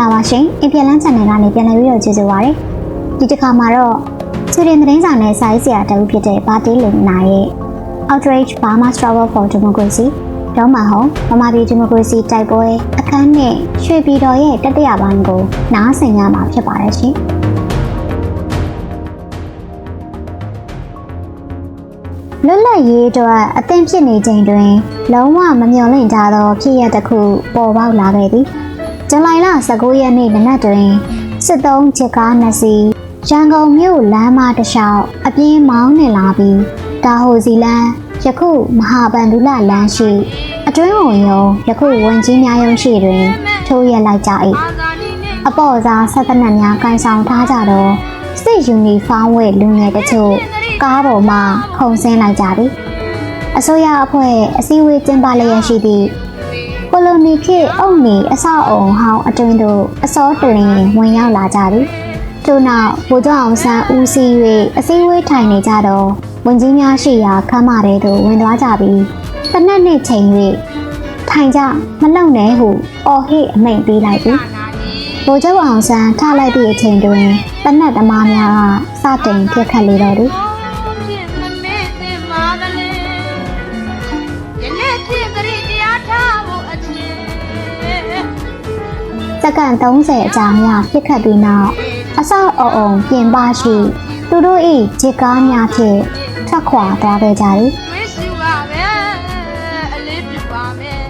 ္ဂလာပါရှင်အင်ပြန်လန်း channel ကနေပြန်လည်ပြီးတော့ကြည့်ကြပါရစေဒီတစ်ခါမှာတော့ဆွေဒင်သတင်းစာနဲ့စာရေးဆရာတဦးဖြစ်တဲ့ဘာတီလင်နာရဲ့ Outrage Burma Struggle for Democracy ဒေါ်မဟုံဗမာပြည်ဒီမိုကရေစီတိုက်ပွဲအခန်းနဲ့ရွှေပြည်တော်ရဲ့တတိယပိုင်းကိုနားဆင်ရမှာဖြစ်ပါတယ်ရှင်လွတ်လပ်ရေးအတွက်အသင့်ဖြစ်နေချိန်တွင် လုံးဝမမျှော်လင့်ကြသောဖြစ်ရပ်တစ်ခုပေါ်ပေါက်လာခဲ့သည် ဇူလိုင်လ19ရက်နေ့နနက်တွင်စစ်သုံးချစ်ကားနှစ်စီးရန်ကုန်မြို့လမ်းမတစ်လျှောက်အပြင်းမောင်းနေလာပြီးတာဟိုစီလန်းယခုမဟာဗန္ဓုလလမ်းရှိ အတွင်းဝင်ရုံယခုဝန်ကြီးများရုံးရှိတွင်ထိုးရက်လိုက်ကြ၏အပေါ်စားဆက်သနက်များကန်ဆောင်ထားကြတော့စစ်ယူနီဖောင်းဝဲလူငယ်တချို့ကားပေါ်မှခုန်ဆင်းလိုက်ကြသည်အစိုးရအဖွဲ့အစည်းအဝေးကျင်းပလျက်ရှိသည့် ကိုလိုနီခေတ်အုပ်နီအဆောက်အုံဟောင်းအတွင်းသို့အစောတွင်ဝင်ရောက်လာကြသည်ထို့နောက်ဗိုလ်ချုပ်အောင်ဆန်းဦးစီး၍အစည်းအဝေးထိုင်နေကြတော့ဝန်ကြီးများရှိရာခမ်းမထဲသို့ဝင်သွားကြပြီးတနက်နေ့ချိန်၍ထိုင်ကြမလုံနဲ့ဟုအော်ဟစ်အမိန့်ပေးလိုက်သည်ဗိုလ်ချုပ်အောင်ဆန်းထလိုက်သည့်အချိန်တွင်တနက်သမားများကစတင်ပြစ်ခတ်လေတော့သည် က္ကန့်30အကြာများပြစ်ခတ်ပြီးနောက်အဆောက်အအုံပြင်ပရှိသူတို့၏ဂျစ်ကားများဖြင့်ထွက်ခွာသွားခဲ့ကြသည်ဝိစုပါပဲအလေးပြုပါမယ်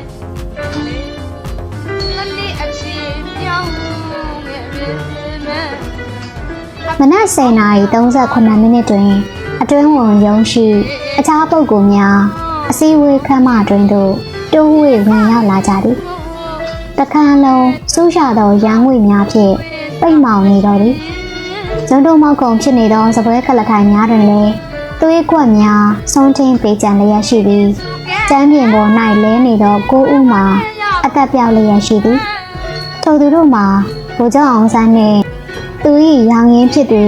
ငါနေ့အချင်းပြောင်းခဲ့ပြီမယ်မနက်10:38မိနစ်တွင် အတွင်းဝင်ရုံးရှိအခြားပုဂ္ဂိုလ်များအစည်းအဝေးခန်းမတွင်သို့တိုးဝေဝင်ရောက်လာကြသည် တခါလုံးစူးရသောရန်ငွေများဖြင့်ပိတ်မောင်နေတော့သည်ဇွန်တုံမောက်ကုံဖြစ်နေသောစပွဲကလထိုင်များတွင်လည်းသွေးကွက်များဆုံးချင်းပေကြံလျက်ရှိပြီးကျမ်းပြင်ပေါ်၌လဲနေသောကိုဦးမှာအသက်ပြောက်လျက်ရှိသည်ထိုသူတို့မှာဗိုလ်ချုပ်အောင်ဆန်းနှင့် သူ၏ရောင်ရင်းဖြစ်သူ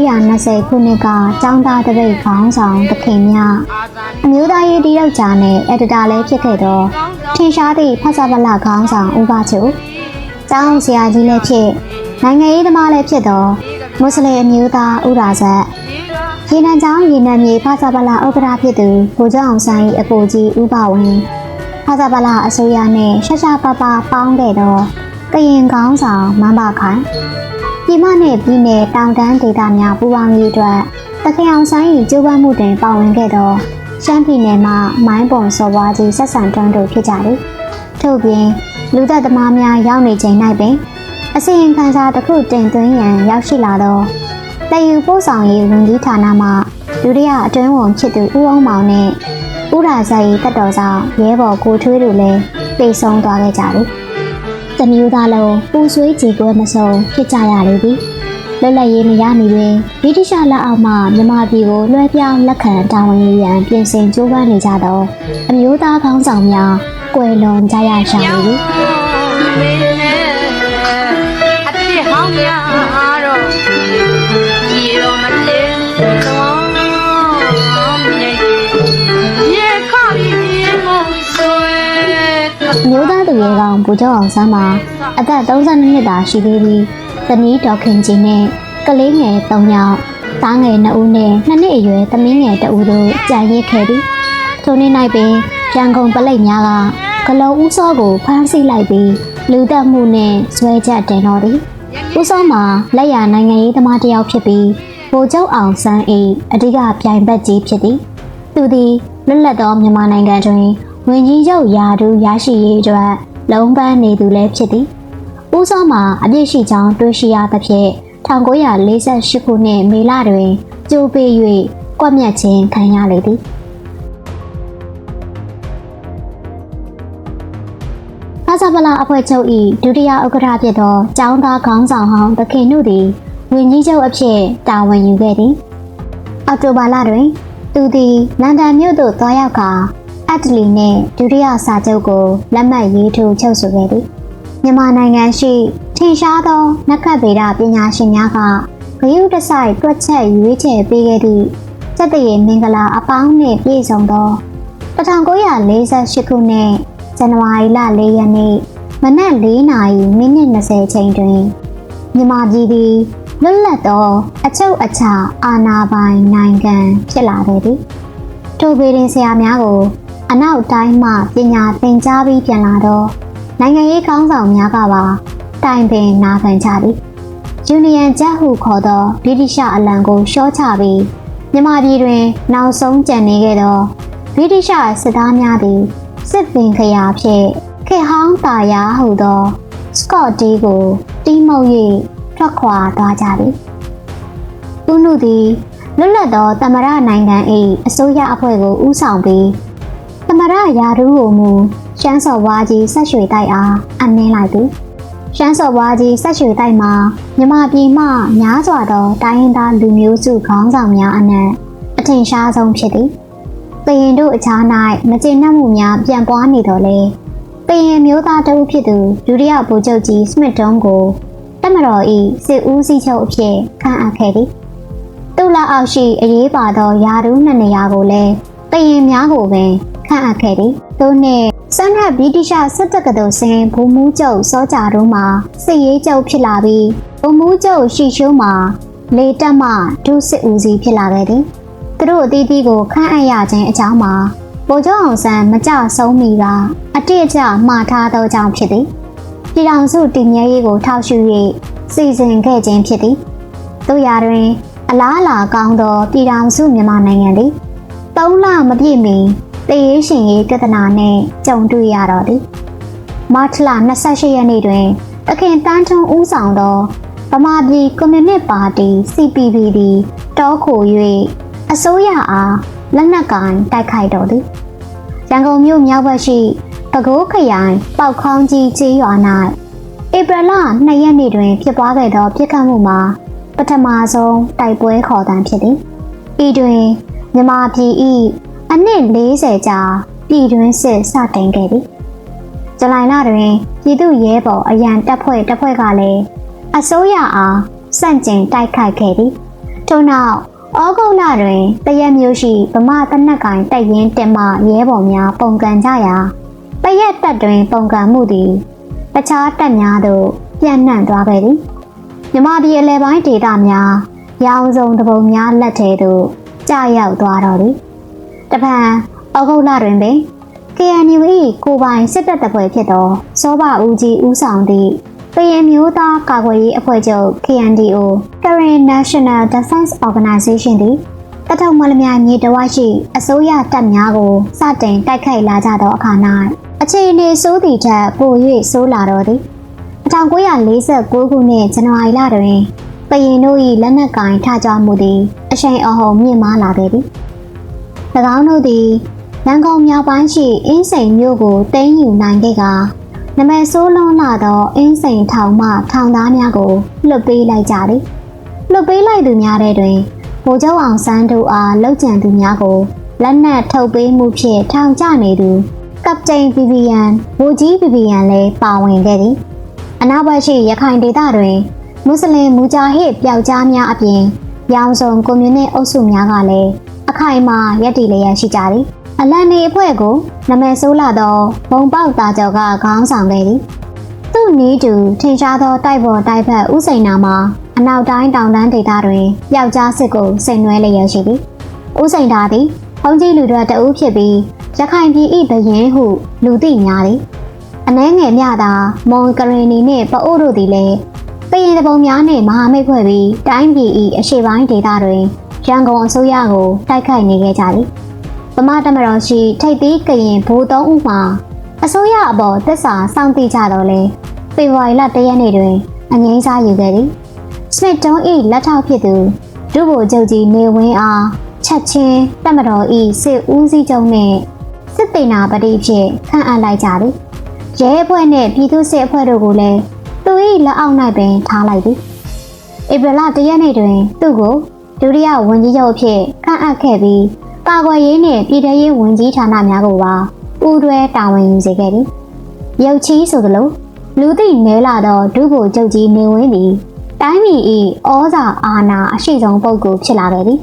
1920ခုနှစ်ကចောင်းသားတပိတ်ခေါင်းဆောင်တခင်များအာဇာနည်အမျိုးသားရေးတည်ရောက်ကြနဲ့အက်ဒီတာလည်းဖြစ်ခဲ့သောကောင်းဆောင်ထင်ရှားသည့်ဖဆပလခေါင်းဆောင်ဦးပါချိုကျောင်းဆရာကြီးလည်းဖြစ်နိုင်ငံရေးသမားလည်းဖြစ်သောမွတ်စလင်အမျိုးသားဦးရာဇတ်ဒီကရေနံကျောင်းရေနံမြေဖဆပလဥက္ကဋ္ဌဖြစ်သူဗိုလ်ချုပ်အောင်ဆန်း၏အကိုကြီးဦးပါဝင်ဖဆပလအစိုးရနှင့်ရှက်ရှားပပပေါင်းခဲ့သောကရင်ခေါင်းဆောင်မန်းပါခိုင် ပြည်မနှင့်ပြည်နယ်တောင်တန်းဒေသများပူးပေါင်းရေးအတွက်တခင်အောင်ဆန်း၏ကျိုးပမ်းမှုတွင်ပါဝင်ခဲ့သောရှမ်းပြည်နယ်မှာမိုင်းပုံစော်ဝါးကြီးဆက်ဆံတွန်းတို့ဖြစ်ကြသည်ထို့ပြင်လူသက်သမားများရောက်နေချိန်၌ပင်အစီရင်ခံစာတစ်ခုတင်သွင်းရန်ရောက်ရှိလာသောတည်ယူပို့ဆောင်ရေးဝန်ကြီးဌာနမှဒုတိယအတွင်းဝန်ဖြစ်သူဦးအောင်မောင်နှင့်ဥရာဇာ၏တက်တော်ဆောင်ရဲဘော်ကိုထွေးတို့လည်းပြေဆုံးသွားခဲ့ကြသည်။ တမျိုးသားလုံးပူဆွေးကြည်ကွဲမဆုံးဖြစ်ကြရလေသည်။လွတ်လပ်ရေးမရမီတွင်ဗြိတိရှလက်အောက်မှမြန်မာပြည်ကိုလွှဲပြောင်းလက်ခံတာဝန်ယူရန်ပြင်ဆင်ကြိုးပမ်းနေကြသောအမျိုးသားခေါင်းဆောင်များကွယ်လွန်ကြရရှာလေသည်မင်း နဲ့အဖြစ်ဟောင်းများတော့ဒီတော့မလေးတော့မြေရေခါပြီးမဆွေအမျိုးသားတရေကောင်ဗိုလ်ချုပ်အောင်ဆန်းမှာအသက်32နှစ်သာရှိသေးပြီးဇနီးဒေါက်ခင်ကြီးနဲ့ကလေးငယ်3ယောက်သားငယ်2ဦးနဲ့2နှစ်အရွယ်သမီးငယ်2ဦးတို့ကြံရစ်ခဲ့သည်ထိုနေ့၌ပင်ရန်ကုန်ပလိတ်များကဂလုံးဦးစောကိုဖမ်းဆီးလိုက်ပြီးလူသက်မှုနဲ့ဇွဲချက်တင်တော်သည်ဦးစောမှာလက်ရနိုင်ငံရေးသမားတစ်ယောက်ဖြစ်ပြီးဗိုလ်ချုပ်အောင်ဆန်း၏အဓိကပြိုင်ဘက်ကြီးဖြစ်သည်သူသည်လွတ်လပ်သောမြန်မာနိုင်ငံတွင် ဝင်ကြီးချုပ်ယာဒူရရှိရေးအတွက်လုံးပန်းနေသူလည်းဖြစ်သည်။ဦးစောမှာအပြစ်ရှိကြောင်းတွေးရှိရသဖြင့်1948ခုနှစ်မေလတွင်ကြိုးပေး၍ကွက်မြတ်ခြင်းခံရလေသည်။ဖာဇပလာအဖွဲ့ချုပ်၏ဒုတိယဥက္ကဋ္ဌဖြစ်သောကျောင်းသားခေါင်းဆောင်ဟောင်းသခင်တို့သည်ဝင်ကြီးချုပ်အဖြစ်တာဝန်ယူခဲ့သည်။အောက်တိုဘာလတွင် သူသည်လန်ဒန်မြို့သို့သွားရောက်ကာ အက်တလီနှင့်ဒုတိယစာချုပ်ကိုလက်မှတ်ရေးထိုးချုပ်ဆိုခဲ့သည်မြန်မာနိုင်ငံရှိထင်ရှားသောနက္ခတ်ဗေဒပညာရှင်များကဂရုတစိုက်တွက်ချက်ရွေးချယ်ပေးခဲ့သည့်စက်တရေမင်္ဂလာအပေါင်းနှင့်ပြည့်စုံသော1948ခုနှစ်ဇန်နဝါရီလ4ရက်နေ့မနက်၄နာရီမိနစ်20ချိန်တွင်မြန်မာပြည်သည်လွတ်လပ်သောအချုပ်အခြာအာဏာပိုင်နိုင်ငံဖြစ်လာခဲ့သည်ထိုဗေဒင်ဆရာများကို အနောက်တိုင်းမှပညာသင်ကြားပြီးပြန်လာတော့နိုင်ငံရေးကောင်းဆောင်များကပါတိုင်ပင်နာခံကြသည်ယူနီယံဂျက်ဟုခေါ်သောဗြိတိရှအလံကိုရှော့ချပြီးမြန်မာပြည်တွင် နောက်ဆုံးကျန်နေခဲ့သောဗြိတိရှစစ်သားများသည်စစ်ပင်ခရာဖြင့်ခေတ်ဟောင်းတာယာဟုသောစကော့တီကိုတီးမှုတ်၍ထွက်ခွာသွားကြသည်သူတို့သည်လွတ်လပ်သောတမရနိုင်ငံ၏အစိုးရအဖွဲ့ကိုဦးဆောင်ပြီးတ မရယာရူးကိုမူရှမ်းစော်ဝါကြီးဆက်ရွှေတိုက်အားအနှင်းလိုက်သည်ရှမ်းစော်ဝါကြီးဆက်ရွှေတိုက်မှာမြမပြည်မှများစွာသောတိုင်းရင်းသားလူမျိုးစုခေါင်းဆောင်များအနက်အထင်ရှားဆုံးဖြစ်သည်တရင်တို့အခြား၌မကျေနပ်မှုများပြန်ပွားနေတော်လဲတရင်မျိုးသားတဦးဖြစ်သူဒုတိယဗိုလ်ချုပ်ကြီးစမစ်တုံးကိုတက်မတော်၏စစ်ဦးစီးချုပ်အဖြစ်ခန့်အပ်ခဲ့သည်သူလာအောက်ရှိအရေးပါသောယာဒူးနှစ်နေရာကိုလည်းတရင်များကိုပင် ခန့်အပ်ခဲ့သည်သူနှင့်စန္ဒဗြိတိရှစစ်တပ်ကတော်စင်ဘူမူးကျုပ်စောကြတို့မှာစစ်ရေးကျုပ်ဖြစ်လာပြီးဘူမူးကျုပ်ရှိရှိုးမှာလေတက်မှဒုစစ်ဦးစီးဖြစ်လာခဲ့သည်သူတို့အသီးသီးကိုခန့်အပ်ရခြင်းအကြောင်းမှာဗိုလ်ချုပ်အောင်ဆန်းမကြဆုံးမီကအတိအကျမှားထားသောကြောင့်ဖြစ်သည်ပြည်ထောင်စုတည်မြဲရေးကိုထောက်ရှု၍စီစဉ်ခဲ့ခြင်းဖြစ်သည်တို့ရာတွင်အလားအလာကောင်းသောပြည်ထောင်စုမြန်မာနိုင်ငံသည်၃လမပြည့်မီ တည်ရေးရှင်ရေးပြဿနာနဲ့ကြုံတွေ့ရတော့သည်မတ်လ28ရက်နေ့တွင်တခင်တန်းထုံဦးဆောင်သောဗမာပြည်ကွန်မြူနစ်ပါတီ CPP သည်တောခို၍အစိုးရအားလက်နက်ကင်တိုက်ခိုက်တော်သည်ရန်ကုန်မြို့မြောက်ဘက်ရှိပဲခူးခရိုင်ပောက်ခေါင်းကြီးကျေးရွာ၌ဧပြီလ2ရက်နေ့တွင် ဖြစ်ပွားခဲ့သောပြစ်ခတ်မှုမှာပထမဆုံးတိုက်ပွဲခေါ်တမ်းဖြစ်သည်ဤတွင်မြမပြည်၏ အနှစ်40ကြာပြည်တွင်းစစ်စတင်ခဲ့သည်ဇူလိုင်လတွင်ပြည်သူ့ရဲဘော်အရန်တပ်ဖွဲ့တပ်ဖွဲ့ကလည်းအစိုးရအားစန့်ကျင်တိုက်ခိုက်ခဲ့သည်ထို့နောက်ဩဂုတ်လတွင်တရက်မျိုးရှိဗမာတနက်ကင်တိုက်ရင်တင်မှရဲဘော်များပုံကန်ကြရာတရက်တက်တွင်ပုံကန်မှုသည်တခြားတက်များသို့ပြန့်နှံ့သွားခဲ့သည်မြမပြည်အလဲပိုင်းဒေသများရောင်စုံတပုံများလက်ထဲသို့ကြာရောက်သွားတော်သည် တပံဩဂုတ်လတွင်ပင် KNU ၏ကိုပိုင်စစ်တပ်တပ်ဖွဲ့ဖြစ်သောစောဘဦးကြီးဦးဆောင်သည့်ပရင်မျိုးသားကာကွယ်ရေးအဖွဲ့ချုပ် KNDO Karen National Defense Organization သည်တထုံမလမြိုင်မြေတဝရှိအစိုးရတပ်များကိုစတင်တိုက်ခိုက်လာကြသောအခါ၌အခြေအနေဆိုးသည့်ထက်ပို၍ဆိုးလာတော့သည်1949ခုနှစ်ဇန်နဝါရီလတွင်ပရင်တို့၏လက်နက်ကင်ထကြွမှုသည်အရှိန်အဟုန်မြင့်မားလာခဲ့သည်၎ င်းတို့သည်ရန်ကုန်မြောက်ပိုင်းရှိအင်းစိန်မြို့ကိုသိမ်းယူနိုင်ခဲ့ကနမဲဆိုးလုံးလာသောအင်းစိန်ထောင်မှထောင်သားများကိုလွတ်ပေးလိုက်ကြသည်လွတ်ပေးလိုက်သူများတဲ့တွင်ဗိုလ်ချုပ်အောင်ဆန်းတို့အားလှုပ်ကြံသူများကိုလက်နက်ထုတ်ပေးမှုဖြင့်ထောင်ကျနေသူကပတိန်ဗီဗီယန်ဗိုလ်ကြီးဗီဗီယန်လည်းပါဝင်ခဲ့သည်အနောက်ဘက်ရှိရခိုင်ဒေသတွင်မွတ်စလင်မူဂျာဟစ်ပျောက်ကြားများအပြင်ရောင်စုံကွန်မြူနစ်အုပ်စုများကလည်း အခိုင်အမာရပ်တည်လျက်ရှိကြသည်အလန်နေအဖွဲ့ကိုနမဲဆိုးလာသောဘုံပေါက်သားကျော်ကခေါင်းဆောင်ခဲ့သည်သူ့နီးတူထင်ရှားသောတိုက်ပေါ်တိုက်ဖက်ဥစိန်နာမှာအနောက်တိုင်းတောင်တန်းဒေသတွင်ပျောက်ကြားစစ်ကိုဆင်နွှဲလျက်ရှိသည်ဥစိန်သားသည်ဘုံကြီးလူတို့တအူးဖြစ်ပြီးရခိုင်ပြည်၏ဘရင်ဟုလူသိများသည်အနှဲငယ်မြသာမွန်ကရင်နီနှင့်ပအို့တို့သည်လည်းပရင်တပုံများနှင့်မဟာမိတ်ဖွဲ့ပြီးတိုင်းပြည်၏အရှေ့ပိုင်းဒေသတွင် ရန်ကုန်အစိုးရကိုတိုက်ခိုက်နေခဲ့ကြသည်ဗမာတမတော်ရှိထိပ်သီးကရင်ဘိုးသုံးဦးမှာအစိုးရအပေါ်သစ္စာစောင့်သိကြတော့လဲဖေဖော်ဝါရီလ၁ရက်နေ့တွင်အငိမ့်စားယူခဲ့သည်စမစ်တုံး၏လက်ထောက်ဖြစ်သူဒုဗိုလ်ချုပ်ကြီးနေဝင်းအားချက်ချင်းတမတော်၏စစ်ဦးစီးချုပ်နှင့်စစ်တေနာပတိဖြင့်ခန့်အပ်လိုက်ကြသည်ရဲအဖွဲ့နှင့်ပြည်သူ့စစ်အဖွဲ့တို့ကိုလည်းသူ၏လက်အောက်၌ပင်ထားလိုက်သည်ဧပြီလ၁ရက်နေ့တွင်သူ့ကို ဒုတိယဝန်ကြီးချုပ်အဖြစ်ခန့်အပ်ခဲ့ပြီးကာကွယ်ရေးနှင့်ပြည်ထရေးဝန်ကြီးဌာနများကိုပါပူးတွဲတာဝန်ယူစေခဲ့သည်။ရုပ်ချီးဆိုသလိုလူသိနဲလာသောဒုဗိုလ်ချုပ်ကြီးနေဝင်းသည်တိုင်းပြည်၏ဩဇာအာဏာအရှိဆုံးပုဂ္ဂိုလ်ဖြစ်လာခဲ့သည်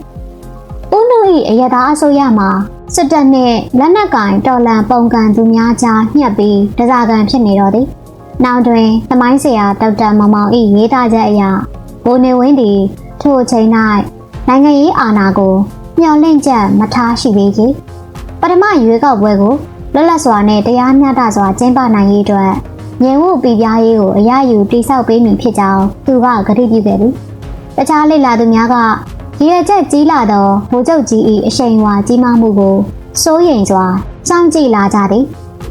။ဦးနု၏အယတာအစိုးရမှာစစ်တပ်နှင့်လက်နက်ကင်တော်လန်ပုံကန်သူများကြားညှက်ပြီးတစားကန်ဖြစ်နေတော့သည်။နောက်တွင်သမိုင်းဆရာဒေါက်တာမောင်မောင်၏ရေးသားချက်အရဘိုနေဝင်းသည်ထိုအချိန်၌ နိုင်ငံရေးအာဏာကိုမျှော်လင့်ချက်မထားရှိသေးချေပထမရွေးကောက်ပွဲကိုလွတ်လပ်စွာနဲ့တရားမျှတစွာကျင်းပနိုင်ရေးအတွက်ငြိမ်ဝှပြည်ပြားရေးကိုအရယူတိစောက်ပေးမည်ဖြစ်ကြောင်းသူကကတိပြုခဲ့သည်တခြားလေလာသူများကရည်ရွယ်ချက်ကြီးလာသောဗိုလ်ချုပ်ကြီး၏အရှိန်အဝါကြီးမားမှုကိုစိုးရိမ်စွာစောင့်ကြည့်လာကြသည်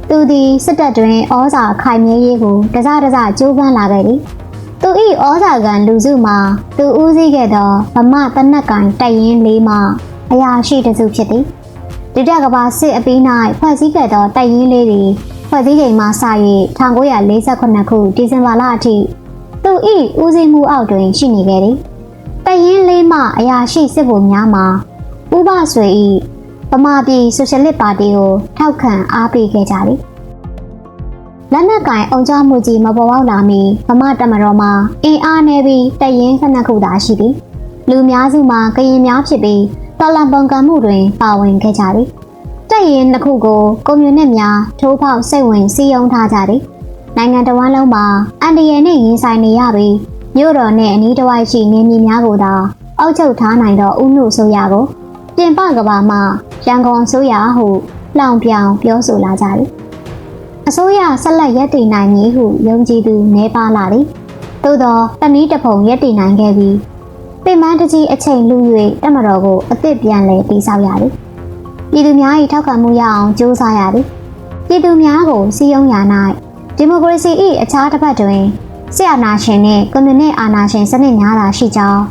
သူသည်စစ်တပ်တွင်ဩဇာခိုင်မြဲရေးကိုတစတစကြိုးပမ်းလာခဲ့သည်။ သူ၏ဩဇာကန်လူစုမှာသူဦးစီးခဲ့သောဗမာတနက်ကန်တိုက်ရင်လေးမှအရာရှိတစုဖြစ်သည်။ဒုတိယကမ္ဘာစစ်အပြီး၌ဖွဲ့စည်းခဲ့သောတိုက်ရင်လေးသည်ဖွဲ့စည်းချိန်မှစ၍1948ခုဒီဇင်ဘာလအထိသူ၏ဦးစီးမှုအောက်တွင်ရှိနေခဲ့သည်။တိုက်ရင်လေးမှအရာရှိစစ်ဗိုလ်များမှာဥပဆွေ၏ဗမာပြည်ဆိုရှယ်လစ်ပါတီကိုထောက်ခံအားပေးခဲ့ကြသည်။ လက်နက်ကင်အောင်ကြမှုကြီးမပေါ်ပေါက်လာမီဗမာတမတော်မှာအင်အားနည်းပြီးတရင်ခဏခုသာရှိသည်။လူများစုမှာကရင်များဖြစ်ပြီးတော်လန်ပုံကံမှုတွင်ပါဝင်ခဲ့ကြသည်။တရင်တစ်ခုကိုကွန်မြူနစ်များထိုးဖောက်စိတ်ဝင်စီးရုံးထားကြသည်။နိုင်ငံတော်ဝန်လုံးမှာအန်ဒီယယ်နှင့်ရင်ဆိုင်နေရပြီးမြို့တော်နှင့်အနီးတစ်ဝိုက်ရှိနေမြေများကိုသာအုပ်ချုပ်ထားနိုင်သောဥနုဆိုရကိုပြင်ပကဘာမှာရန်ကုန်ဆိုရဟုလောင်ပြောင်ပြောဆိုလာကြသည် အစိုးရဆက်လက်ရပ်တည်နိုင်မည်ဟုယုံကြည်သူနှဲပါလာသည်သို့သောတနည်းတစ်ပုံရပ်တည်နိုင်ခဲ့ပြီးပင်မတကြီးအချိန်လူ၍တမတော်ကိုအသစ်ပြန်လည်တည်ဆောက်ရသည်ပြည်သူများ၏ထောက်ခံမှုရအောင်ကြိုးစားရသည်ပြည်သူများကိုစီယုံရ၌ဒီမိုကရေစီ၏အခြားတစ်ဖက်တွင်ဆရာနာရှင်နှင့်ကွန်မြူနစ်အာဏာရှင်စနစ်များသာရှိကြောင်း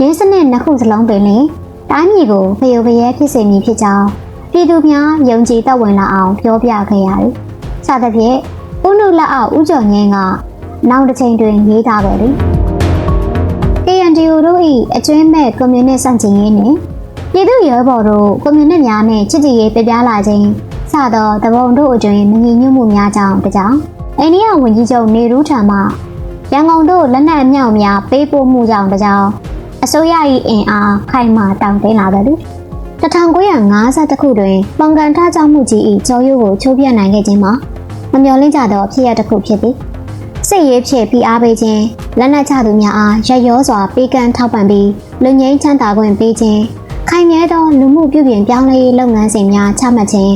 ရင်းစနစ်နှစ်ခုစလုံးပင်လျှင်တိုင်းပြည်ကိုဖျော်ဖျဲဖြစ်စေမည်ဖြစ်ကြောင်းပြည်သူများယုံကြည်သက်ဝင်လာအောင်ပြောပြခဲ့ရတယ်။ စသဖြင့်ဦးနုလက်အောက်ဦးကျော်ငင်းကနောက်တစ်ချိန်တွင်ရေးသားခဲ့သည်။ KNDO တို့၏အကျွင်းမဲ့ကွန်မြူနစ်စန့်ကျင်ရေးနှင့်ပြည်သူ့ရဲဘော်တို့ကွန်မြူနစ်များနှင့်ချစ်ကြည်ရေးပြပြလာခြင်းစသောတပုံတို့အတွင်မငြိမ်ညွတ်မှုများကြောင့်တကြောင်အိန္ဒိယဝန်ကြီးချုပ်နေရူးထံမှရန်ကုန်တို့လက်နက်အမြောက်များပေးပို့မှုကြောင့်တကြောင်အစိုးရ၏အင်အားခိုင်မာတောင့်တင်းလာခဲ့သည်1950ခုတွင်ပုံကန်ထားကြောင်းမှုကြီး၏ကြောရိုးကိုချိုးပြနိုင်ခဲ့ခြင်းမှာ မမျှော်လင့်ကြသောဖြစ်ရပ်တစ်ခုဖြစ်သည်စစ်ရေးဖြင့်ဖိအားပေးခြင်းလက်နက်ချသူများအားရရောစွာပေးကမ်းထောက်ပံ့ပြီးလူငင်းချမ်းသာခွင့်ပေးခြင်းခိုင်မြဲသောလူမှုပြုပြင်ပြောင်းလဲရေးလုပ်ငန်းစဉ်များချမှတ်ခြင်း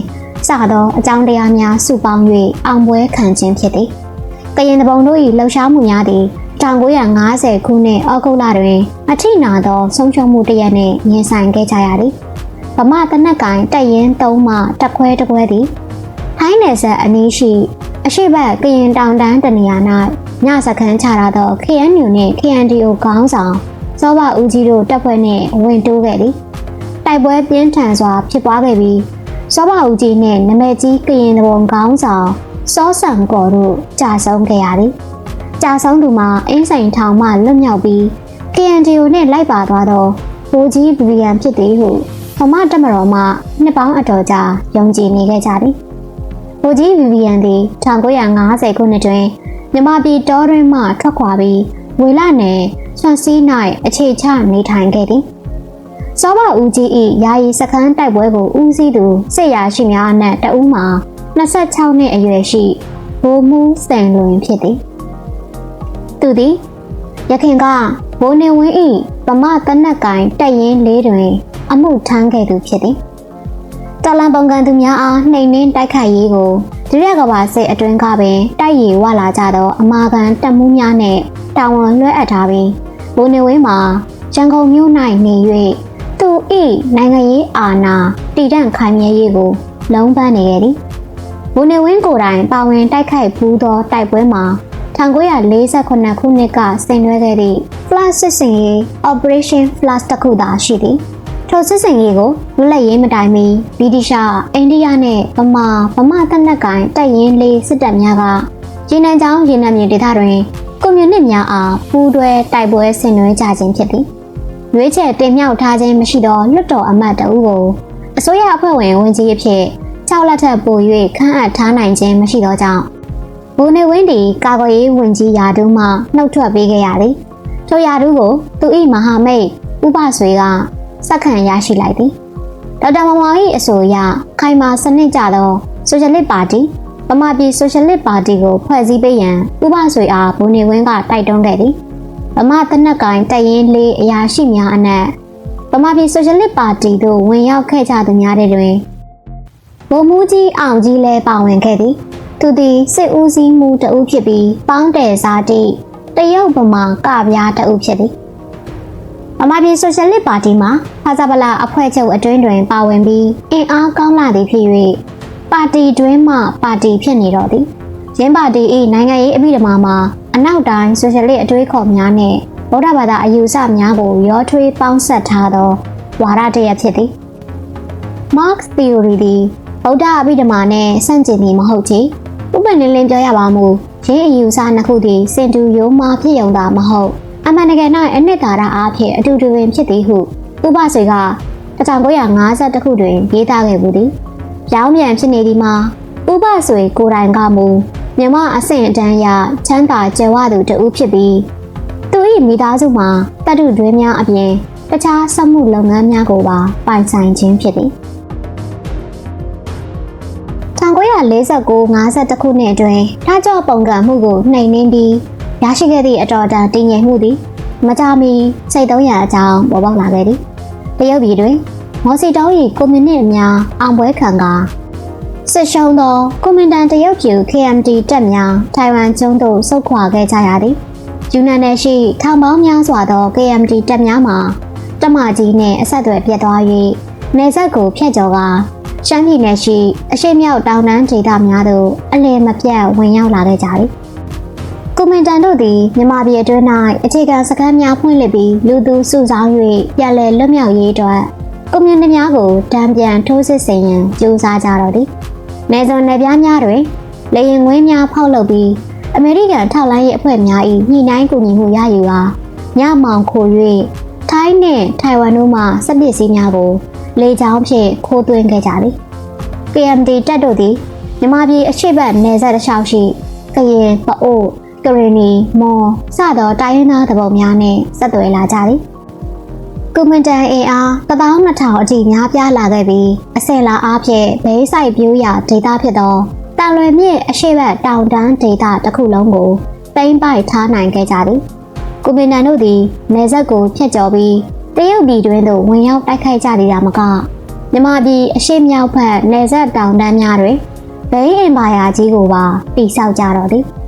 စသောအကြောင်းတရားများစုပေါင်း၍အောင်ပွဲခံခြင်းဖြစ်သည်ကရင်တပုံတို့၏လှုပ်ရှားမှုများသည်1950ခုနှစ်ဩဂုတ်လတွင်အထိနာသောဆုံးရှုံးမှုတစ်ရက်နှင့်ရင်ဆိုင်ခဲ့ကြရသည်။ဗမာတနက်ကိုင်တက်ရင်၃မှတက်ခွဲတကွဲသည် ထိုင်းနယ်ဆက်အနီးရှိ အရှိတ်ကရင်တောင်တန်းတနေရာ၌ညစခန်းချရသော KNU နှင့် KNDO ခေါင်းဆောင်စောဘဦးကြီးတို့တပ်ဖွဲ့နှင့်ဝင်တိုးခဲ့သည်။တိုက်ပွဲပြင်းထန်စွာဖြစ်ပွားခဲ့ပြီးစောဘဦးကြီးနှင့်နမဲကြီးကရင်တဘုံခေါင်းဆောင်စောဆန်ကော်တို့ကြာဆုံးခဲ့ရသည်။ကြာဆုံးသူမှာအင်းစိန်ထောင်မှလွတ်မြောက်ပြီး KNDO နဲ့လိုက်ပါသွားသောဘိုးကြီးဗီဗီယန်ဖြစ်သည်ဟုဗမာတက်မတော်မှနှစ်ပေါင်းအတော်ကြာယုံကြည်နေခဲ့ကြသည်။ ဘိုးကြီးဗီဗီယန်သည်1950ခုနှစ်တွင်မြမပြည်တောတွင်မှထွက်ခွာပြီးဝေလနယ်ဆွန်စီး၌အခြေချနေထိုင်ခဲ့သည်။စောဘဦးကြီး၏ယာယီစခန်းတိုက်ပွဲကိုဦးစီးသူစစ်ရာရှိများအနက်တအူးမှာ26နှစ်အရွယ်ရှိဘိုးမူးစံလွင်ဖြစ်သည်။သူသည်ရခင်ကဘိုးနေဝင်း၏ဗမာတနက်ကိုင်တက်ရင်လေးတွင် အမှုထမ်းခဲ့သူဖြစ်သည် တော်လန်ပုံကန်သူများအားနှိမ်နှင်းတိုက်ခိုက်ရေးကိုဒုတိယကမ္ဘာစစ်အတွင်းကပင်တိုက်ရည်ဝလာကြသောအမာခံတပ်မှုများနှင့်တာဝန်လွှဲအပ်ထားပြီးဘိုးနေဝင်းမှာရန်ကုန်မြို့၌နေ၍သူ၏နိုင်ငံရေးအာဏာတည်တံ့ခိုင်မြဲရေးကိုလုံးပန်းနေရသည်ဘိုးနေဝင်းကိုယ်တိုင်ပါဝင်တိုက်ခိုက်ဘူးသောတိုက်ပွဲမှာ1948ခုနှစ်ကဆင်နွှဲခဲ့သည့် Flash စစ်စင်ရေး Operation Flash တစ်ခုသာရှိသည် ထိုစစ်စင်ရေးကိုလွတ်လပ်ရေးမတိုင်မီဗြိတိရှအိန္ဒိယနဲ့ဗမာဗမာတပ်နက်ကိုင်တိုက်ရင်လေးစစ်တပ်များကရေနံချောင်းရေနံမြေဒေသတွင်ကွန်မြူနစ်များအားပူးတွဲတိုက်ပွဲဆင်နွှဲကြခြင်းဖြစ်သည်ရွေးချယ်တင်မြှောက်ထားခြင်းမရှိသောလွတ်တော်အမတ်တအုပ်ကိုအစိုးရအဖွဲ့ဝင်ဝန်ကြီးအဖြစ်၆လက်ထပ်ပို့၍ခန့်အပ်ထားနိုင်ခြင်းမရှိသောကြောင့်ဘိုးနေဝင်းဒီကာကွယ်ရေးဝန်ကြီးယာဒူးမှနှုတ်ထွက်ပေးခဲ့ရသည်။ထိုယာဒူးကိုသူ၏မဟာမိတ်ဥပဆွေက စက္ကန့်ရရှိလိုက်သည်။ဒေါက်တာမောင်မောင်၏အဆိုအရခိုင်မာစနစ်ကြသောဆိုရှယ်လစ်ပါတီဗမာပြည်ဆိုရှယ်လစ်ပါတီကိုဖွဲ့စည်းပေးရန်ဥပဆွေအားဘုံနေဝင်းကတိုက်တွန်းခဲ့သည်ဗမာတနက်ကိုင်တရင်လေးအရာရှိများအနက်ဗမာပြည်ဆိုရှယ်လစ်ပါတီသို့ဝင်ရောက်ခဲ့ကြသူများတဲ့တွင်ဗိုလ်မှူးကြီးအောင်ကြီးလည်းပါဝင်ခဲ့သည် သူသည်စစ်ဦးစီးမှုတဦးဖြစ်ပြီးပေါင်းတယ်စားတိတရုတ်ဗမာကပြားတဦးဖြစ်သည် ဗမာပြည်ဆိုရှယ်လစ်ပါတီမှာဖာဇာပလာအဖွဲ့ချုပ်အတွင်းတွင် ပါဝင်ပြီးအင်အားကောင်းလာသည်ဖြစ်၍ပါတီတွင်းမှပါတီဖြစ်နေတော့သည်ရင်းပါတီ၏နိုင်ငံရေးအပိဓမ္မာမှာအနောက်တိုင်းဆိုရှယ်လစ်အတွေးခေါ်များနှင့်ဗုဒ္ဓဘာသာအယူဆများကိုရောထွေးပေါင်းစပ်ထားသောဝါဒတစ်ရပ်ဖြစ်သည် Marx theory သည်ဗုဒ္ဓအပိဓမ္မာနှင့်ဆန့်ကျင်သည်မဟုတ်ချေဥပဒေလင်းပြောရပါမူရင်းအယူဆနှစ်ခုသည်စင်တူရိုးမာဖြစ်ုံသာမဟုတ် အမှန်တကယ်၌အနှစ်သာရအားဖြင့်အတူတူပင်ဖြစ်သည်ဟုဥပဆွေက1950ခုတွင်ရေးသားခဲ့မှုသည်။ပြောင်းပြန်ဖြစ်နေသည်မှာဥပဆွေကိုယ်တိုင်ကမူမြမအဆင့်အတန်းအရချမ်းသာကြွယ်ဝသူတဦးဖြစ်ပြီးသူ၏မိသားစုမှာတတ်တုတွင်းများအပြင်တခြားစက်မှုလုပ်ငန်းများကိုပါပိုင်ဆိုင်ခြင်းဖြစ်သည်1949-50ခုနှစ်အတွင်းထားကြောပုံကံမှုကိုနှိမ်နင်းပြီး ရရှိခဲ့သည့်အတော်တန်တည်ငြိမ်မှုသည်မကြမီစိတ်သုံးရာအကြောင်းပေါ်ပေါက်လာခဲ့သည်တရုတ်ပြည်တွင်မော်စီတော၏ကွန်မြူနစ်များအောင်ပွဲခံကစစ်ရှုံးသောကွန်မန်တန်တရုတ်ပြည် KMT တပ်များထိုင်ဝမ်ကျွန်းသို့ဆုတ်ခွာခဲ့ကြရသည်ယူနန်နယ်ရှိထောင်ပေါင်းများစွာသော KMT တပ်များမှာတမကြီးနှင့်အဆက်အသွယ်ပြတ်သွား၍နေဆက်ကိုဖျက်ကျော်ကရှမ်းပြည်နယ်ရှိအရှိမြောက်တောင်တန်းဒေသများသို့အလယ်မပြတ်ဝင်ရောက်လာခဲ့ကြသည် ကွန်မန်တန်တို့သည်မြန်မာပြည်အတွင်း၌အခြေခံစခန်းများဖွင့်လှစ်ပြီးလူသူစုဆောင်း၍ပြည်လည်လွတ်မြောက်ရေးအတွက်ကွန်မြူနတီများကိုတံပြန်ထိုးစစ်ဆင်ရန်ကြိုးစားကြတော့သည်။နေစုံနယ်ပြားများတွင်လေရင်ငွေးများဖောက်လုပ်ပြီးအမေရိကန်ထောက်လှမ်းရေးအဖွဲ့များ၏ညှိနှိုင်းကူညီမှုရယူကာညမောင်ခို၍ထိုင်းနှင့်ထိုင်ဝမ်တို့မှစက်ပစ္စည်းများကိုလေကြောင်းဖြင့်ခိုးသွင်းခဲ့ကြသည်။ KMT တပ်တို့သည်မြန်မာပြည်အရှိတ်ဘက်နယ်စပ်တစ်လျှောက်ရှိကရင်ပအို့ ကရနီမော်စသောတိုင်းရင်းသားသဘောများနဲ့ဆက်သွယ်လာကြသည်ကွန်မန်တန်အင်အား12000အထိများပြားလာခဲ့ပြီးအစင်လာအားဖြင့်ဘဲဆိုင်ပြိုးရာဒေတာဖြစ်သောတန်လွယ်မြင့်အရှိတ်ဘက်တောင်တန်းဒေတာတစ်ခုလုံးကိုတိမ့်ပိုက်ထားနိုင်ခဲ့ကြသည်ကွန်မန်တန်တို့သည်နေဆက်ကိုဖျက်ကျော်ပြီးတရုတ်ပြည်တွင်သို့ဝင်ရောက်တိုက်ခိုက်ကြသည်တာမကမြမပြည်အရှိမြောက်ဘက်နေဆက်တောင်တန်းများတွင်ဘိန်းအင်ပါယာကြီးကိုပါတိဆောက်ကြတော့သည်အ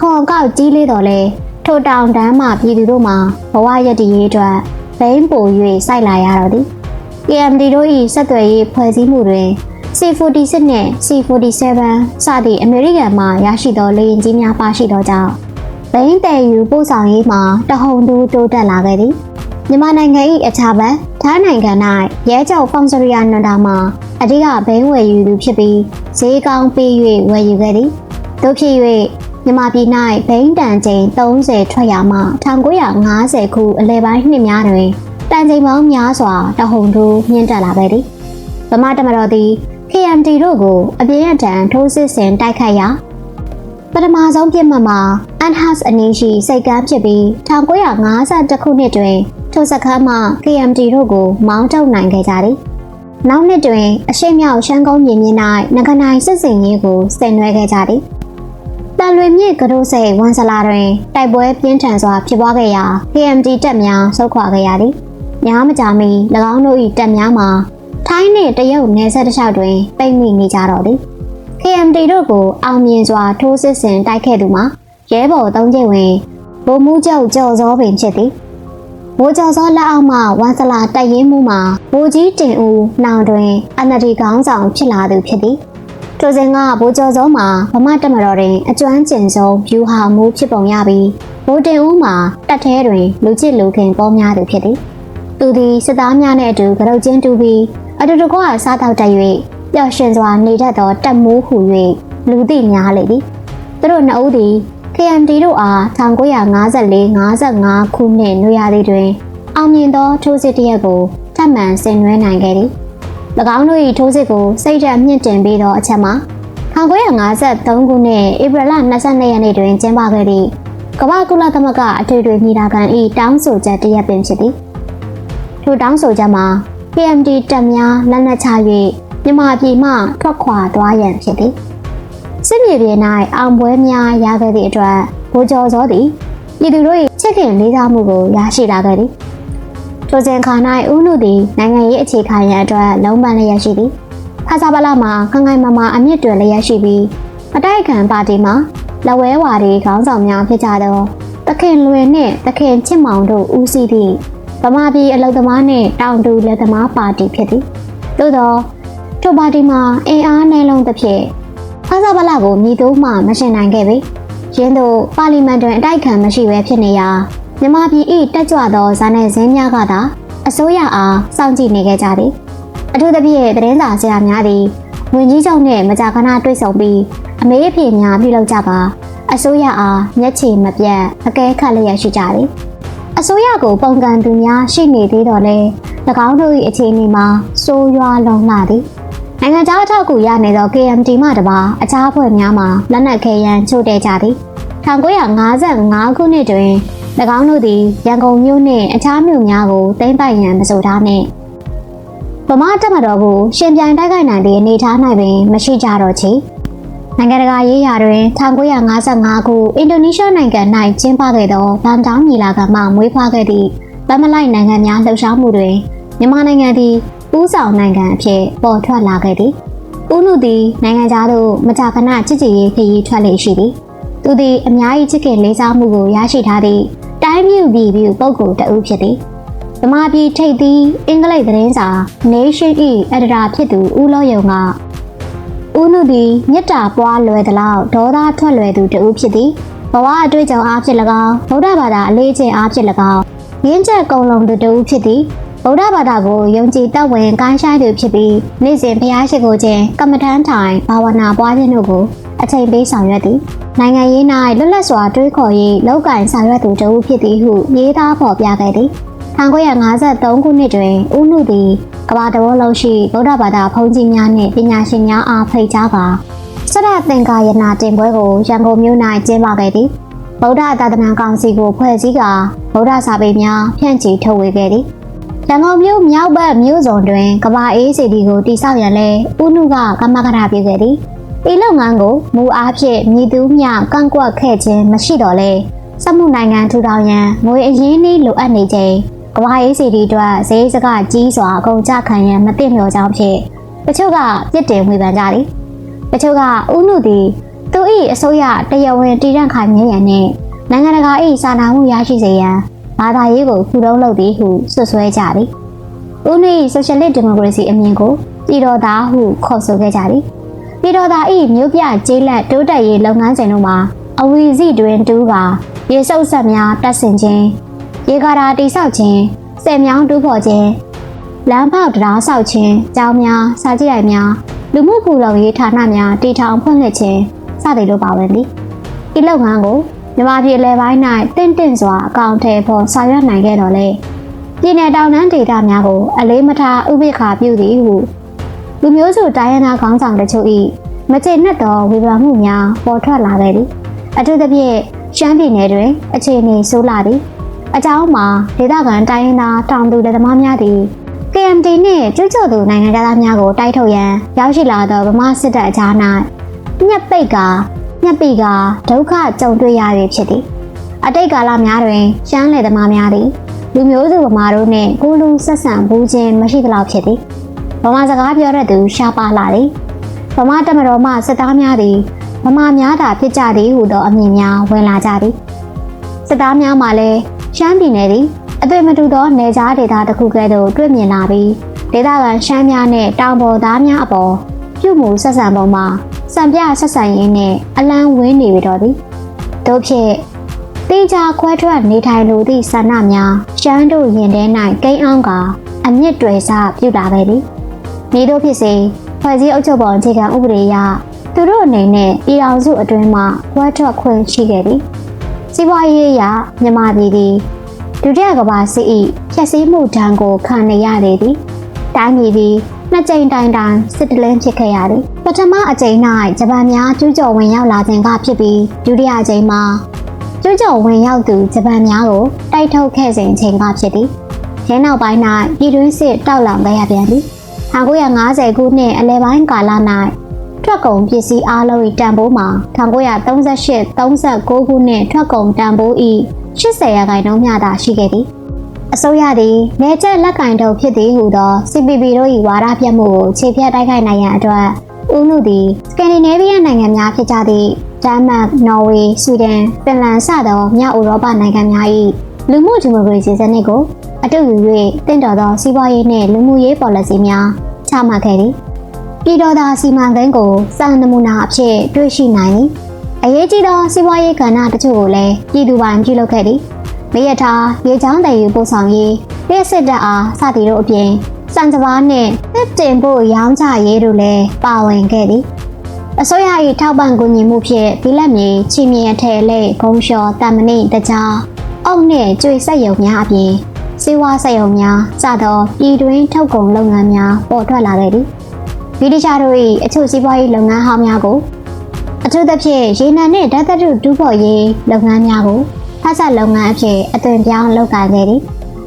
ခွန်အကောက်ကြီးလေးတော်လဲထိုတောင်တန်းမှပြည်သူတို့မှာဘဝရည်တည်ရေးအတွက်ဘိန်းပို၍စိုက်လာရတော့သည် KMD တို့၏ဆက်သွယ်ရေးဖွဲ့စည်းမှုတွင် C46 နှင့် C47 စသည့်အမေရိကန်မှရရှိသောလေယာဉ်ကြီးများပါရှိသောကြောင့်ဘိန်းတည်ယူပို့ဆောင်ရေးမှာတဟုန်တူတိုးတက်လာခဲ့သည်မြန်မာနိုင်ငံ၏အခြားဘက်ထိုင်းနိုင်ငံ၌ရဲကျော်ဖောင်စရီယာနန္ဒာမှာအဓိကဘိန်းဝယ်ယူသူဖြစ်ပြီးဈေးကောင်းပေး၍ဝယ်ယူခဲ့သည်တို့ဖြစ်၍ မြန်မာပြည်၌ဘိန်းတန်ချိန်30ထွက်ရာမှ1950ခုအလဲပိုင်းနှစ်များတွင်တန်ချိန်ပေါင်းများစွာတဟုန်ထိုးမြင့်တက်လာခဲ့သည်ဗမာတမတော်သည် KMT တို့ကိုအပြင်းအထန်ထိုးစစ်ဆင်တိုက်ခိုက်ရာပထမဆုံးပြစ်မှတ်မှာ Anhas အနည်းရှိစိတ်ကမ်းဖြစ်ပြီး1952ခုနှစ်တွင်ထိုစခန်းမှ KMT တို့ကိုမောင်းထုတ်နိုင်ခဲ့ကြသည်။နောက်နှစ်တွင်အရှိမြောက်ရှမ်းကုန်းမြေမြင့်၌ငကနိုင်စစ်စင်ရေးကိုဆင်နွှဲခဲ့ကြသည်။ တန်လွင်မြစ်ကတိုးစိတ်ဝန်စလာတွင်တိုက်ပွဲပြင်းထန်စွာဖြစ်ပွားခဲ့ရာ KMT တပ်များဆုတ်ခွာခဲ့ရသည်။ညမကြာမီ၎င်းတို့၏တပ်များမှာထိုင်းနှင့်တရုတ်နယ်စပ်တစ်လျှောက်တွင်ပိတ်မိနေကြတော့သည်။ KMT တို့ကိုအောင်မြင်စွာထိုးစစ်ဆင်တိုက်ခဲ့သူမှာရဲဘော်သုံးကျိတ်ဝင်ဗိုလ်မှူးချုပ်ကျော်စောပင်ဖြစ်သည်။ဗိုလ်ကျော်စောလက်အောက်မှဝန်စလာတိုက်ရင်မှုမှာဗိုလ်ကြီးတင်ဦးနောင်တွင်အနဒီခေါင်းဆောင်ဖြစ်လာသူဖြစ်သည်။ ထိုစဉ်ကဗိုလ်ကျော်စောမှာဗမာတက်မတော်တွင်အကျွမ်းကျင်ဆုံးဖြူဟာမှုဖြစ်ပုံရပြီးဗိုလ်တင်ဦးမှာတပ်ထဲတွင်လူချစ်လူခင်ပေါများသူဖြစ်သည်။သူသည်စစ်သားများနှင့်အတူကရုတ်ချင်းတူပြီးအတူတကွစားတောက်တက်၍ပျော်ရွှင်စွာနေတတ်သောတပ်မိုးဟူ၍လူသိများလေသည်။သူတို့နှစ်ဦးသည် KMT တို့အား1954-55ခုနှစ်နွေရာသီတွင်အောင်မြင်သောထိုးစစ်တစ်ရက်ကိုထပ်မံဆင်နွှဲနိုင်ခဲ့သည်။၎ င်းတို့၏ထိုးစစ်ကိုစိတ်ဓာတ်မြင့်တင်ပြီးသောအချက်မှာ1953ခုနှစ်ဧပြီလ22ရက်နေ့တွင်ကျင်းပခဲ့သည့်ကမ္ဘာကုလသမဂ္ဂအထွေထွေညီလာခံ၏တောင်းဆိုချက်တစ်ရက်ပင်ဖြစ်သည်။ထိုတောင်းဆိုချက်မှာ KMT တပ်များလက်နက်ချ၍မြန်မာပြည်မှထွက်ခွာသွားရန်ဖြစ်သည်။စစ်မြေပြင်၌အောင်ပွဲများရခဲ့သည့်အတွက်ဘိုးကျော်စောသည်ပြည်သူတို့၏ချစ်ခင်လေးစားမှုကိုရရှိလာခဲ့သည် ထိုစဉ်ခါ၌ဦးနုသည်နိုင်ငံရေးအခြေခံရန်အတွက်လုံးပန်းလျက်ရှိသည်ဖာစာပလာမှာခိုင်ခိုင်မာမာအမြင့်တွယ်လျက်ရှိပြီးအတိုက်အခံပါတီမှာလက်ဝဲဝါဒီခေါင်းဆောင်များဖြစ်ကြသောတခင်လွင်နှင့်တခင်ချစ်မောင်တို့ဦးစီးသည့်ဗမာပြည်အလုံသမားနှင့်တောင်တူလက်သမားပါတီဖြစ်သည်သို့သောထိုပါတီမှာအင်အားနှဲလုံးသဖြင့်ဖာစာပလာကိုမြည်သုံးမှမရှင်နိုင်ခဲ့ပေရင်းတို့ပါလီမန်တွင်အတိုက်အခံမရှိဘဲဖြစ်နေရာ မြန်မာပြည်၏တက်ကြွသောဇာနယ်ဇင်းများကသာအစိုးရအားစောင့်ကြည့်နေခဲ့ကြသည်အထူးသဖြင့်သတင်းစာဆရာများသည်ဝင်ကြီးချုပ်နှင့်မကြာခဏတွေ့ဆုံပြီးအမေးအဖေများပြုလုပ်ကြပါအစိုးရအားမျက်ခြေမပြတ်အကဲခတ်လျက်ရှိကြသည်အစိုးရကိုပုံကန်သူများရှိနေသေးတော့လဲ၎င်းတို့၏အခြေအနေမှာစိုးရွားလုံးလာသည်နိုင်ငံခြားအထောက်အကူရနေသော KMT မှတပါအခြားအဖွဲ့များမှာလက်နက်ခဲယမ်းချို့တဲ့ကြသည်1955ခုနှစ်တွင်၎င်းတို့သည်ရန်ကုန်မြို့နှင့်အခြားမြို့များကိုသိမ်းပိုက်ရန်မဆိုထားနှင့်ဗမာတပ်မတော်ကိုရှင်ပြိုင်တိုက်ခိုက်နိုင်သည့်အနေအထား၌ပင်မရှိကြတော့ချေနိုင်ငံတကာရေးရာတွင်1955ခုအင်ဒိုနီးရှားနိုင်ငံ၌ကျင်းပခဲ့သောဗန်တောင်းညီလာခံမှမွေးဖွားခဲ့သည့်ဗမလိုက်နိုင်ငံများလှုပ်ရှားမှုတွင်မြန်မာနိုင်ငံသည်ဦးဆောင်နိုင်ငံအဖြစ်ပေါ်ထွက်လာခဲ့သည်ဦးနုသည်နိုင်ငံသားတို့မကြာခဏချစ်ကြည်ရေးခရီးထွက်လေရှိသည်သူသည်အများကြီးချစ်ခင်လေးစားမှုကိုရရှိထားသည့် တိုင်းပြည်ပြည်ပြည်ပုဂ္ဂိုလ်တဦးဖြစ်သည်။ဗမာပြည်ထိပ်သီးအင်္ဂလိပ်သတင်းစာ Nation ၏အက်ဒီတာဖြစ်သူဦးလောယုံကဦးနုသည်မေတ္တာပွားလွယ်သလောက်ဒေါသထွက်လွယ်သူတဦးဖြစ်သည်။ဘဝအတွေ့အကြုံအားဖြင့်၎င်းဗုဒ္ဓဘာသာအလေးချိန်အားဖြင့်၎င်းရင်းချက်ကုံလုံးသူတဦးဖြစ်သည်။ဗုဒ္ဓဘာသာကိုယုံကြည်တတ်ဝင်ကိုင်းဆိုင်သူဖြစ်ပြီးနေ့စဉ်ဘုရားရှိခိုးခြင်းကမ္မထမ်းထိုင်ဘာဝနာပွားခြင်းတို့ကို အချိန်ပေးဆောင်ရွက်သည်နိုင်ငံရေး၌လွတ်လပ်စွာတွေးခေါ်ရေးလောက်ကင်ဆောင်ရွက်သူတဦးဖြစ်သည်ဟုရေးသားဖော်ပြခဲ့သည်1953ခုနှစ်တွင်ဦးနုသည်ကမ္ဘာတော်လုံးရှိဗုဒ္ဓဘာသာဘုန်းကြီးများနှင့်ပညာရှင်များအားဖိတ်ကြားကာစရသင်္ကာယနာတင်ပွဲကိုရန်ကုန်မြို့၌ကျင်းပခဲ့သည်ဗုဒ္ဓသာသနာကောင်စီကိုဖွဲ့စည်းကာဗုဒ္ဓစာပေများဖြန့်ချီထုတ်ဝေခဲ့သည်ရန်ကုန်မြို့မြောက်ဘက်မြို့စုံတွင်ကမ္ဘာအေးစီဒီကိုတိစောက်ရန်လဲဦးနုကကမ္မကထပြုခဲ့သည် ဤလုပ်ငန်းကိုမူအားဖြင့်မြည်သူမျှကန့်ကွက်ခဲ့ခြင်းမရှိတော့လဲစက်မှုနိုင်ငံထူထောင်ရန်ငွေအရင်းနှီးလိုအပ်နေချိန်ကမ္ဘာရေးစီဒီအတွက်ဈေးစကကြီးစွာအကုန်ကြခံရန်မသိမျှော်ကြောင်းဖြင့်တချို့ကပြစ်တင်ဝေဖန်ကြသည်တချို့ကဥနုသည်သူ၏အစိုးရတရားဝင်တည်တံ့ခိုင်မြဲရန်နှင့်နိုင်ငံတကာ၏စာနာမှုရရှိစေရန်ဘာသာရေးကိုဖူလုံးလုပ်သည်ဟုဆွဆွဲကြသည်ဥနု၏ဆိုရှယ်လစ်ဒီမိုကရေစီအမြင်ကိုပြည်တော်သားဟုခေါ်ဆိုခဲ့ကြသည် ပြည်တော်သား၏မြို့ပြကျေးလက်တိုးတက်ရေးလုပ်ငန်းစဉ်တို့မှာအဝီစီတွင်တူးကရေစုပ်ဆက်များတက်ဆင်ခြင်းရေကာတာတိဆောက်ခြင်းဆယ်မြောင်းတူးဖော်ခြင်းလမ်းပေါက်တရားဆောက်ခြင်းကျောင်းများစာကြည့်ရိုက်များလူမှုဖူလုံရေးဌာနများတည်ထောင်ဖွင့်လှစ်ခြင်းစသည်တို့ပါဝင်သည်ဒီလုပ်ငန်းကိုမြန်မာပြည်အလဲပိုင်း၌တင့်တင့်စွာအကောင့်ထဲပေါ်ဆောင်ရွက်နိုင်ခဲ့တော်လဲပြည်내တောင်တန်းဒေသများကိုအလေးမထားဥပိ္ပခာပြုသည်ဟု လူမျိုးစုတိုင်းရင်းသားခေါင်းဆောင်တချို့၏မကျေနပ်သောဝေဖန်မှုများပေါ်ထွက်လာခဲ့သည်အထူးသဖြင့်ရှမ်းပြည်နယ်တွင်အခြေအနေဆိုးလာသည်အကြောင်းမှာဒေသခံတိုင်းရင်းသားတောင်သူလက်သမားများသည် KMT နှင့်ကျွတ်ကျွတ်သူနိုင်ငံသားများကိုတိုက်ထုတ်ရန်ရောက်ရှိလာသောဗမာစစ်တပ်အကြား၌ညက်ပိတ်ကညက်ပိကဒုက္ခကြုံတွေ့ရသည်ဖြစ်သည်အတိတ်ကာလများတွင်ရှမ်းလက်သမားများသည်လူမျိုးစုဗမာတို့နှင့်ကိုလူဆက်ဆံဘူးခြင်းမရှိသလောက်ဖြစ်သည် ဗမာစကားပြောတတ်သူရှားပါလာသည်ဗမာတမတော်မှစစ်သားများသည်ဗမာများသာဖြစ်ကြသည်ဟုသောအမြင်များဝင်လာကြသည်စစ်သားများမှလည်းရှမ်းပြည်နယ်သည်အသွင်မတူသောနေကြားဒေသတစ်ခုကဲ့သို့တွေ့မြင်လာပြီးဒေသခံရှမ်းများနှင့်တောင်ပေါ်သားများအပေါ်ပြုမှုဆက်ဆံပုံမှာစံပြဆက်ဆံရင်းနဲ့အလံဝင်းနေပြီတော့သည်တို့ဖြင့်တေချာခွဲထွက်နေထိုင်လိုသည့်ဆန္ဒများရှမ်းတို့ရင်ထဲ၌ကိန်းအောင်ကအမြင့်တွေစပြုလာခဲ့သည် မိတို့ဖြစ်စေဖွဲ့စည်းအုပ်ချုပ်ပုံအခြေခံဥပဒေအရသူတို့အနေနဲ့ပြည်အောင်စုအတွင်းမှဝတ်ထွက်ခွင့်ရှိခဲ့သည်စီးပွားရေးအရမြန်မာပြည်သည်ဒုတိယကမ္ဘာစစ်၏ဖျက်ဆီးမှုဒဏ်ကိုခံနေရသည်သည်တိုင်းပြည်သည်နှစ်ကြိမ်တိုင်တိုင်စစ်တလင်းဖြစ်ခဲ့ရသည်ပထမအကြိမ်၌ဂျပန်များကျူးကျော်ဝင်ရောက်လာခြင်းကဖြစ်ပြီးဒုတိယအကြိမ်မှာကျူးကျော်ဝင်ရောက်သူဂျပန်များကိုတိုက်ထုတ်ခဲ့စဉ်အချိန်ကဖြစ်သည်ရင်းနောက်ပိုင်း၌ပြည်တွင်းစစ်တောက်လောင်ခဲ့ရပြန်သည် 1950ခုနှစ်အလယ်ပိုင်းကာလ၌ထွက်ကုန်ပစ္စည်းအားလုံး၏တန်ဖိုးမှာ1938 39ခုနှစ်ထွက်ကုန်တန်ဖိုး၏80ရာခိုင်နှုန်းမျှသာရှိခဲ့သည်အစိုးရသည်နေကျက်လက်ကင်တုပ်ဖြစ်သည်ဟုသော CPP တို့၏ဝါဒပြတ်မှုကိုခြေဖြတ်တိုက်ခိုက်နိုင်ရန်အတွက်ဦးနုသည်စကန်ဒီနေးဗီးယားနိုင်ငံများဖြစ်ကြသည့်ဒန်မတ်၊နော်ဝေး၊ဆွီဒင်၊ဖင်လန်စသောမြောက်ဥရောပနိုင်ငံများ၏လူမှုဒီမိုကရေစီစနစ်ကို အတူယူ၍တင့်တော်သောစီးပွားရေးနှင့်လူမှုရေးပေါ်လစီများချမှတ်ခဲ့သည်ပြည်တော်သာစီမံကိန်းကိုစံနမူနာအဖြစ်တွေ့ရှိနိုင်သည်အရေးကြီးသောစီးပွားရေးကဏ္ဍတချို့ကိုလည်းပြည်သူပိုင်ပြုလုပ်ခဲ့သည်မရထားရေချောင်းတည်ယူပို့ဆောင်ရေးလျှက်စစ်တပ်အားစသည်တို့အပြင်စံစပါးနှင့်တစ်တင်ဖို့ရောင်းချရေးတို့လည်းပါဝင်ခဲ့သည်အစိုးရ၏ထောက်ပံ့ကူညီမှုဖြင့်ဒီလက်မြေချီမြင့်အထည်လက်ဂုံလျှော်တံမဏိတကြားအုပ်နှင့်ကျွေဆက်ယုံများအပြင် စေဝါဆက်ယုံများစသောပြည်တွင်းထုတ်ကုန်လုပ်ငန်းများပေါ်ထွက်လာခဲ့သည်ဗီဒီရှာတို့၏အချို့စီးပွားရေးလုပ်ငန်းဟောင်းများကိုအထူးသဖြင့်ရေနံနှင့်ဓာတ်သတ္တုတူးဖော်ရေးလုပ်ငန်းများကိုဖက်ဆက်လုပ်ငန်းအဖြစ်အသွင်ပြောင်းလုပ်ကိုင်ခဲ့သည်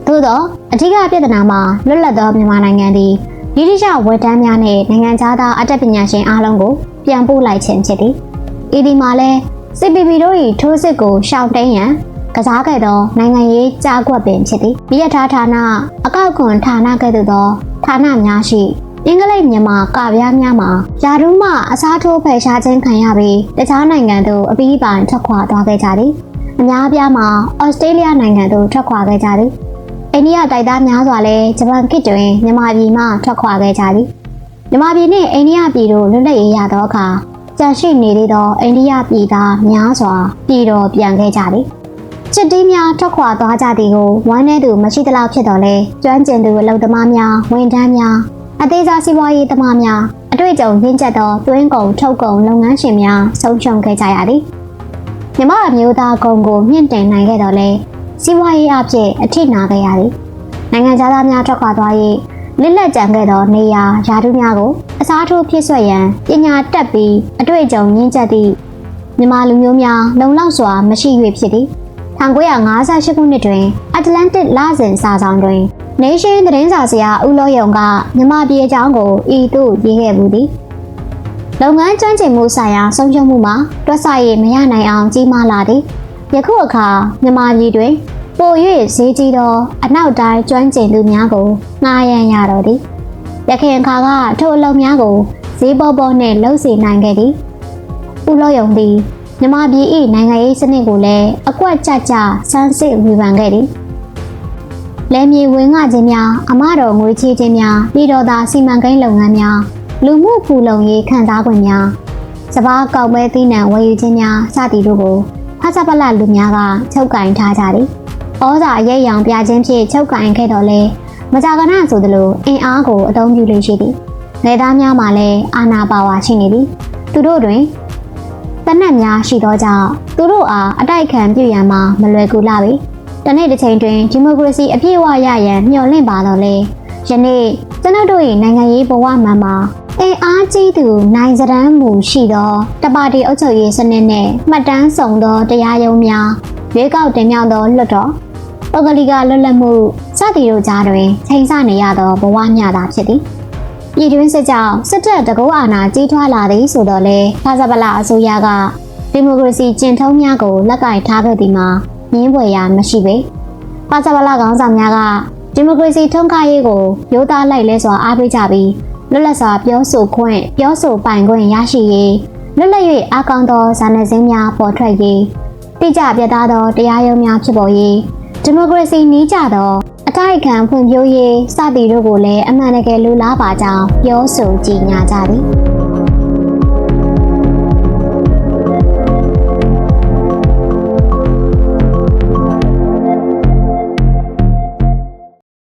သို့သောအထူးပြဿနာမှာလွတ်လပ်သောမြန်မာနိုင်ငံသည်ဗီဒီရှာဝန်ထမ်းများနှင့်နိုင်ငံသားသားအတတ်ပညာရှင်အားလုံးကိုပြန်ပို့လိုက်ခြင်းဖြစ်သည်ဤဒီမှာလဲ CPP တို့၏ထိုးစစ်ကိုရှောင်တိန်ရန် ကစားခဲ့သောနိုင်ငံရေးကြားကွက်ပင်ဖြစ်သည်မြရထားဌာနအကောက်ခွန်ဌာနကဲ့သို့သောဌာနများရှိအင်္ဂလိပ်မြန်မာကဗျားများမှာယာရုမှအစားထိုးဖယ်ရှားခြင်းခံရပြီးတခြားနိုင်ငံသို့အပြီးပိုင်ထွက်ခွာသွားခဲ့ကြသည်အများအပြားမှာဩစတြေးလျနိုင်ငံသို့ထွက်ခွာခဲ့ကြသည်အိန္ဒိယတိုက်သားများစွာလည်းဂျပန်ကစ်တွင်မြန်မာပြည်မှထွက်ခွာခဲ့ကြသည်မြန်မာပြည်နှင့်အိန္ဒိယပြည်တို့လွတ်လပ်ရေးရသောအခါကြန့်ရှိနေသေးသောအိန္ဒိယပြည်သားများစွာပြည်တော်ပြန်ခဲ့ကြသည် ချစ်တီးများထွက်ခွာသွားကြသည်ကိုဝမ်းနည်းသူမရှိသလောက်ဖြစ်တော်လဲကျွမ်းကျင်သူအလုပ်သမားများဝန်ထမ်းများအသေးစားစီးပွားရေးသမားများအတွေ့အကြုံရင့်ကျက်သောတွင်းကုန်ထုတ်ကုန်လုပ်ငန်းရှင်များဆုံးရှုံးခဲ့ကြရသည်မြမအမျိုးသားကုန်ကိုမြင့်တင်နိုင်ခဲ့တော်လဲစီးပွားရေးအဖြစ်အထိနာခဲ့ရသည်နိုင်ငံသားများထွက်ခွာသွား၍လစ်လက်ကြံခဲ့သောနေရာယာတုများကိုအစားထိုးဖြစ်ဆွက်ရန်ပညာတက်ပြီးအတွေ့အကြုံရင့်ကျက်သည့်မြန်မာလူမျိုးများလုံလောက်စွာမရှိ၍ဖြစ်သည် 1958ခုနှစ်တွင် Atlantic လစဉ်စာဆောင်တွင် Nation သတင်းစာဆရာဦးလောယုံကမြန်မာပြည်အကြောင်းကိုဤသို့ရေးခဲ့မှုသည်လုပ်ငန်းကျွမ်းကျင်မှုဆိုင်ရာဆုံးရှုံးမှုမှာတွက်ဆရည်မရနိုင်အောင်ကြီးမားလာသည်ယခုအခါမြန်မာပြည်တွင်ပို၍ဈေးကြီးသောအနောက်တိုင်းကျွမ်းကျင်သူများကိုငှားရမ်းရတော့သည်ရခင်အခါကထိုအလုပ်များကိုဈေးပေါ်ပေါ်နှင့်လှုပ်စီနိုင်ခဲ့သည်ဦးလောယုံသည် မြမပြည်၏နိုင်ငံရေးစနစ်ကိုလည်းအကွက်ကြကြစမ်းစစ်ဝေဖန်ခဲ့သည်။လက်မြေဝင်ငှခြင်းများအမတော်ငွေချေးခြင်းများပြည်တော်သာစီမံကိန်းလုပ်ငန်းများလူမှုဖူလုံရေးခံစား권များစပားကောက်ပဲသီးနှံဝယ်ယူခြင်းများစသည်တို့ကိုဖဆပလလူများကချုပ်ကင်ထားကြသည်။ဩဇာရိပ်ရောင်ပြခြင်းဖြင့်ချုပ်ကင်ခဲ့တော်လဲမကြာခဏဆိုသလိုအင်အားကိုအသုံးပြုလေရှိသည်။နေသားများမှလည်းအာဏာပါဝါရှိနေသည်။သူတို့တွင် တနက်များရှိသောကြောင့်သူတို့အားအတိုက်ခံပြုရန်မှာမလွယ်ကူလာပြီ။တနေ့တစ်ချိန်တွင်ဒီမိုကရေစီအပြည့်အဝရရန်မျှော်လင့်ပါတော့လေ။ယနေ့ကျွန်ုပ်တို့၏နိုင်ငံရေးဘဝမှန်မှာအင်အားကြီးသူနိုင်စရန်မူရှိသောတပါတီအုပ်ချုပ်ရေးစနစ်နှင့်မှတ်တမ်းစုံသောတရားရုံးများရွေးကောက်တင်မြှောက်သောလွှတ်တော်ပုဂ္ဂလိကလွတ်လပ်မှုစသည်တို့ကြားတွင်ချိန်ဆနေရသောဘဝမျှသာဖြစ်သည်။ ပြည်တွင်းစစ်ကြောင့်စစ်တပ်တကုတ်အာဏာကြီးထွားလာသည်ဆိုတော့လေဖာဇပလအစိုးရကဒီမိုကရေစီကျင့်ထုံးများကိုလက်ကင်ထားခဲ့သည်မှာငင်းပွေရာမရှိပေဖာဇပလခေါင်းဆောင်များကဒီမိုကရေစီထုံးကားရေးကိုရိုးသားလိုက်လဲစွာအားပေးကြပြီးလွတ်လပ်စွာပြောဆိုခွင့်ပြောဆိုပိုင်ခွင့်ရရှိရေးလွတ်လပ်၍အကောင်းသောဇာနယ်စင်းများပေါ်ထွက်ရေးတိကျပြတ်သားသောတရားရုံးများဖြစ်ပေါ်ရေးဒီမိုကရေစီနည်းကျသော အတိုက်အခံဖွံ့ဖြိုးရေးစသည်တို့ကိုလည်းအမှန်တကယ်လိုလားပါကြောင်းပြောဆိုကြေညာကြသည်